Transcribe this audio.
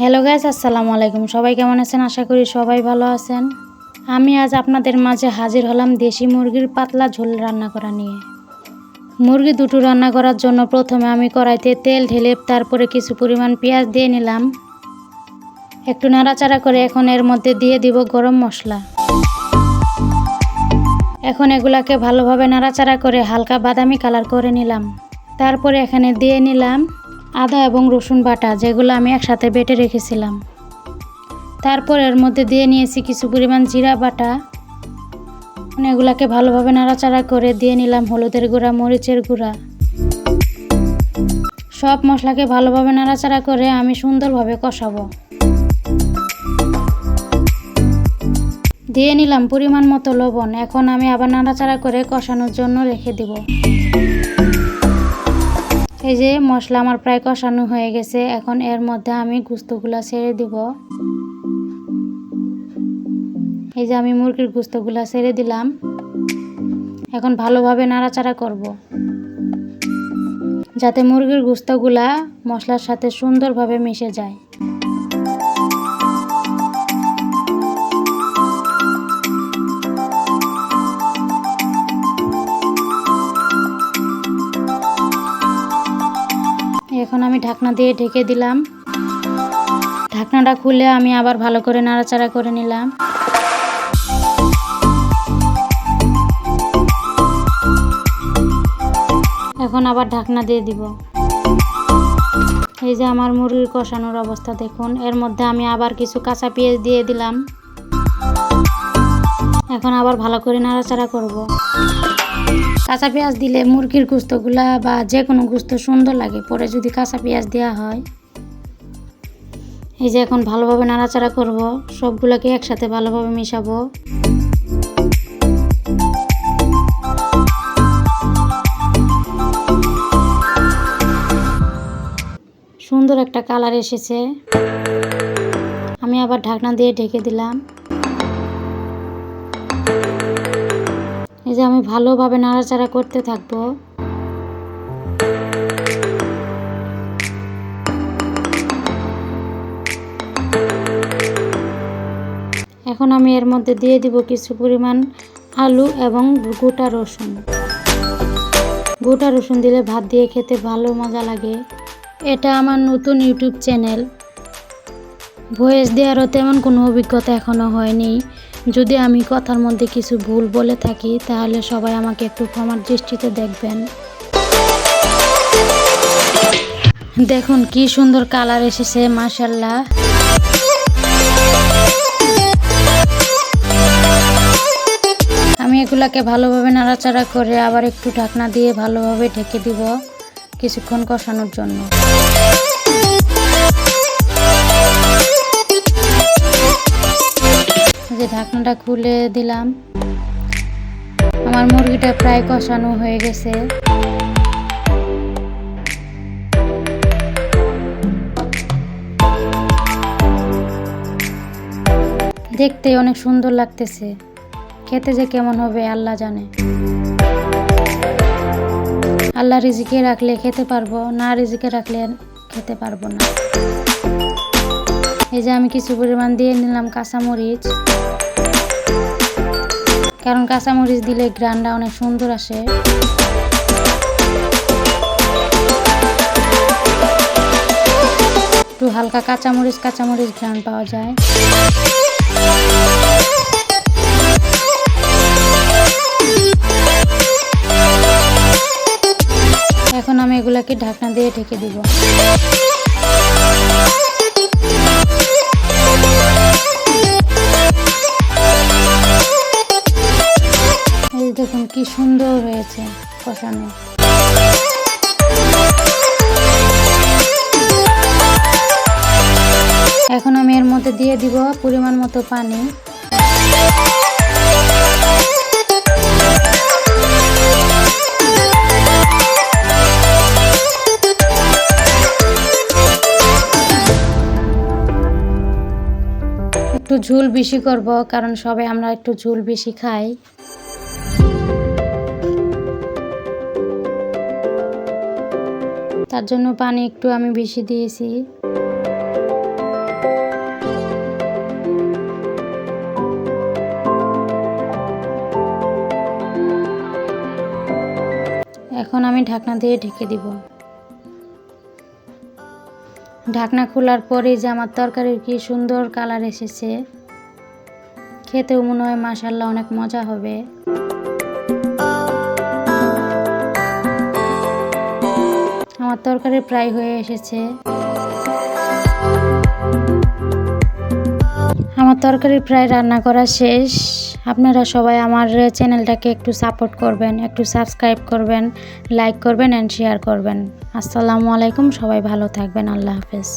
Hello guys আসসালামু আলাইকুম। সবাই কেমন আছেন? আশা করি সবাই ভালো আছেন। আমি আজ আপনাদের মাঝে হাজির হলাম দেশি মুরগির পাতলা ঝোল রান্না করা নিয়ে। মুরগি দুটো রান্না করার জন্য প্রথমে আমি কড়াইতে তেল ঢেলে তারপরে কিছু পরিমাণ পেঁয়াজ দিয়ে নিলাম। একটু নাড়াচাড়া করে এখন এর মধ্যে দিয়ে দিব গরম মশলা। এখন এগুলাকে ভালোভাবে নাড়াচাড়া করে হালকা বাদামি কালার করে নিলাম। তারপরে এখানে দিয়ে নিলাম আদা এবং রসুন বাটা যেগুলো আমি একসাথে বেটে রেখেছিলাম। তারপর এর মধ্যে দিয়ে নিয়েছি কিছু পরিমাণ জিরা বাটা। এগুলাকে ভালোভাবে নাড়াচাড়া করে দিয়ে নিলাম হলুদের গুঁড়া, মরিচের গুঁড়া। সব মশলাকে ভালোভাবে নাড়াচাড়া করে আমি সুন্দরভাবে কষাবো। দিয়ে নিলাম পরিমাণ মতো লবণ। এখন আমি আবার নাড়াচাড়া করে কষানোর জন্য রেখে দিব। এই যে মশলা আমার প্রায় কষানো হয়ে গেছে, এখন এর মধ্যে আমি গুস্তগুলা ছেড়ে দিব। এই যে আমি মুরগির গুস্তগুলা ছেড়ে দিলাম। এখন ভালোভাবে নাড়াচাড়া করব। যাতে মুরগির গুস্তগুলা মশলার সাথে সুন্দরভাবে মিশে যায়। এখন আমি ঢাকনা দিয়ে ঢেকে দিলাম। ঢাকনাটা খুলে আমি আবার ভালো করে নাড়াচাড়া করে নিলাম। এখন আবার ঢাকনা দিয়ে দিব। এই যে আমার মুরগির কষানোর অবস্থা দেখুন। এর মধ্যে আমি আবার কিছু কাঁচা পেঁয়াজ দিয়ে দিলাম। এখন আবার ভালো করে নাড়াচাড়া করব। কাঁচা পেঁয়াজ দিলে মুরগির গুস্তগুলা বা যে কোনো গুস্ত সুন্দর লাগে, পরে যদি কাঁচা পেঁয়াজ দেওয়া হয়। এই যে এখন ভালোভাবে নাড়াচাড়া করব, সবগুলোকে একসাথে ভালোভাবে মিশাবো। সুন্দর একটা কালার এসেছে। আমি আবার ঢাকনা দিয়ে ঢেকে দিলাম। এই যে আমি ভালোভাবে নাড়াচাড়া করতে থাকব। এখন আমি এর মধ্যে দিয়ে দিব কিছু পরিমাণ আলু এবং গোটা রসুন। গোটা রসুন দিলে ভাত দিয়ে খেতে ভালো মজা লাগে। এটা আমার নতুন ইউটিউব চ্যানেল। ভয়েস দেওয়ারও তেমন কোনো অভিজ্ঞতা এখনও হয়নি। যদি আমি কথার মধ্যে কিছু ভুল বলে থাকি, তাহলে সবাই আমাকে একটু ক্ষমার দৃষ্টিতে দেখবেন। দেখুন কি সুন্দর কালার এসেছে মাশাল্লাহ আমি এগুলাকে ভালোভাবে নাড়াচাড়া করে আবার একটু ঢাকনা দিয়ে ভালোভাবে ঢেকে দিব, কিছুক্ষণ কষানোর জন্য। ঢাকনাটা খুলে দিলাম। আমার মুরগিটা প্রায় কষানো হয়ে গেছে। দেখতে অনেক সুন্দর লাগতেছে। খেতে যে কেমন হবে আল্লাহ জানে। আল্লাহ রিজিকে রাখলে খেতে পারব, না রিজিকে রাখলে খেতে পারব না। এই যে আমি কিছু পরিমাণ দিয়ে নিলাম কাঁচামরিচ। কারণ কাঁচামরিচ দিলে গ্রানটা অনেক সুন্দর আসে। একটু হালকা কাঁচামরিচ কাঁচামরিচ গ্রান পাওয়া যায়। এখন আমি এগুলাকে ঢাকনা দিয়ে ঢেকে দিব। কি সুন্দর হয়েছে কষানো। এখন আমি এর মধ্যে দিয়ে দিব পরিমাণ মতো পানি। একটু ঝুল বেশি করব, কারণ সবাই আমরা একটু ঝুল বেশি খাই। তার জন্য পানি একটু আমি বেশি দিয়েছি। এখন আমি ঢাকনা দিয়ে ঢেকে দিব। ঢাকনা খোলার পরে যে আমার তরকারির কি সুন্দর কালার এসেছে, খেতেও মনে হয় মাসাল্লাহ অনেক মজা হবে। আমার তরকারি প্রায় হয়ে এসেছে। আমার তরকারি প্রায় রান্না করা শেষ। আপনারা সবাই আমার চ্যানেলটাকে একটু সাপোর্ট করবেন, একটু সাবস্ক্রাইব করবেন লাইক করবেন অ্যান্ড শেয়ার করবেন। আসসালামু আলাইকুম, সবাই ভালো থাকবেন, আল্লাহ হাফেজ।